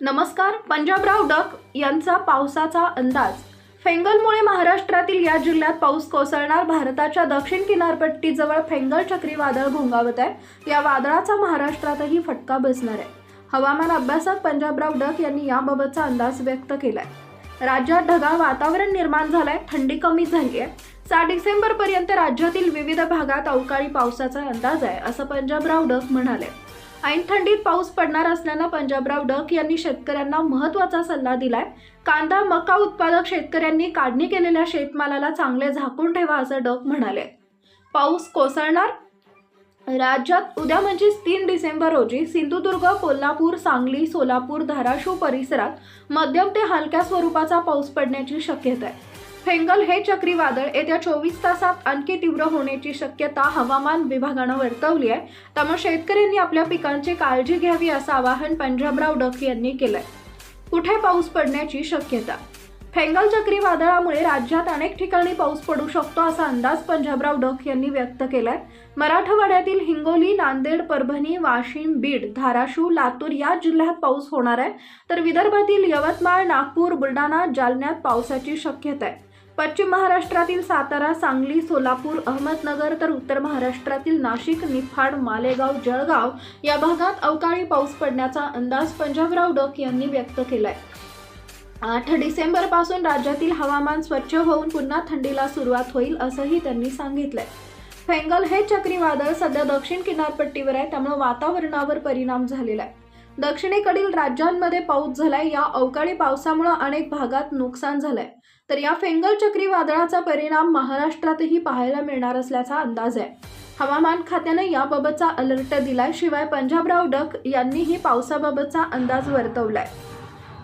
नमस्कार पंजाबराव डक यांचा पावसाचा अंदाज. फेंगलमुळे महाराष्ट्रातील या जिल्ह्यात पाऊस कोसळणार भारताच्या दक्षिण किनारपट्टीजवळ फेंगल चक्रीवादळ घोंगावत आहे. या वादळाचा महाराष्ट्रातही फटका बसणार आहे. हवामान अभ्यासक पंजाबराव डक यांनी याबाबतचा अंदाज व्यक्त केलाय. राज्यात ढगाळ वातावरण निर्माण झालंय थंडी कमी झाली आहे सात डिसेंबरपर्यंत राज्यातील विविध भागात अवकाळी पावसाचा अंदाज आहे असं पंजाबराव डक म्हणाले. ऐन थंडीत पाऊस पडणार असल्यानं पंजाबराव डक यांनी शेतकऱ्यांना महत्त्वाचा सल्ला दिलाय. कांदा मका उत्पादक शेतकऱ्यांनी काढणी केलेल्या शेतमालाला चांगले झाकून ठेवा असं डक म्हणाले. पाऊस कोसळणार? राज्यात उद्या म्हणजेच तीन डिसेंबर रोजी सिंधुदुर्ग कोल्हापूर सांगली सोलापूर धाराशिव परिसरात मध्यम ते हलक्या स्वरूपाचा पाऊस पडण्याची शक्यता आहे. फेंगल हे चक्रीवादळ येत्या चोवीस तासात आणखी तीव्र होण्याची शक्यता हवामान विभागानं वर्तवली आहे. त्यामुळे शेतकऱ्यांनी आपल्या पिकांची काळजी घ्यावी असं आवाहन पंजाबराव डक यांनी केलंय. कुठे पाऊस पडण्याची शक्यता? फेंगल चक्रीवादळामुळे राज्यात अनेक ठिकाणी पाऊस पडू शकतो असा अंदाज पंजाबराव डक यांनी व्यक्त केलाय. मराठवाड्यातील हिंगोली नांदेड परभणी वाशिम बीड धाराशिव लातूर या जिल्ह्यात पाऊस होणार आहे. तर विदर्भातील यवतमाळ नागपूर बुलढाणा जालन्यात पावसाची शक्यता आहे. पश्चिम महाराष्ट्रातील सातारा सांगली सोलापूर अहमदनगर तर उत्तर महाराष्ट्रातील नाशिक निफाड मालेगाव जळगाव या भागात अवकाळी पाऊस पडण्याचा अंदाज पंजाबराव डक यांनी व्यक्त केलाय. आठ डिसेंबरपासून राज्यातील हवामान स्वच्छ होऊन पुन्हा थंडीला सुरुवात होईल असंही त्यांनी सांगितलंय. फेंगल हे चक्रीवादळ सध्या दक्षिण किनारपट्टीवर आहे त्यामुळे वातावरणावर परिणाम झालेला आहे. दक्षिणेकडील राज्यांमध्ये पाऊस झालाय. या अवकाळी पावसामुळे अनेक भागात नुकसान झालंय. तर या फेंगल चक्रीवादळाचा परिणाम महाराष्ट्रातही पाहायला मिळणार असल्याचा अंदाज आहे. हवामान खात्याने याबाबतचा अलर्ट दिलाय. शिवाय पंजाबराव डक यांनीही पावसाबाबतचा अंदाज वर्तवलाय.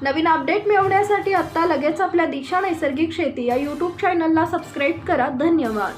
नवीन अपडेट मिळवण्यासाठी आत्ता लगेच आपल्या दिशा नैसर्गिक शेती या यूट्यूब चॅनलला सबस्क्राईब करा. धन्यवाद.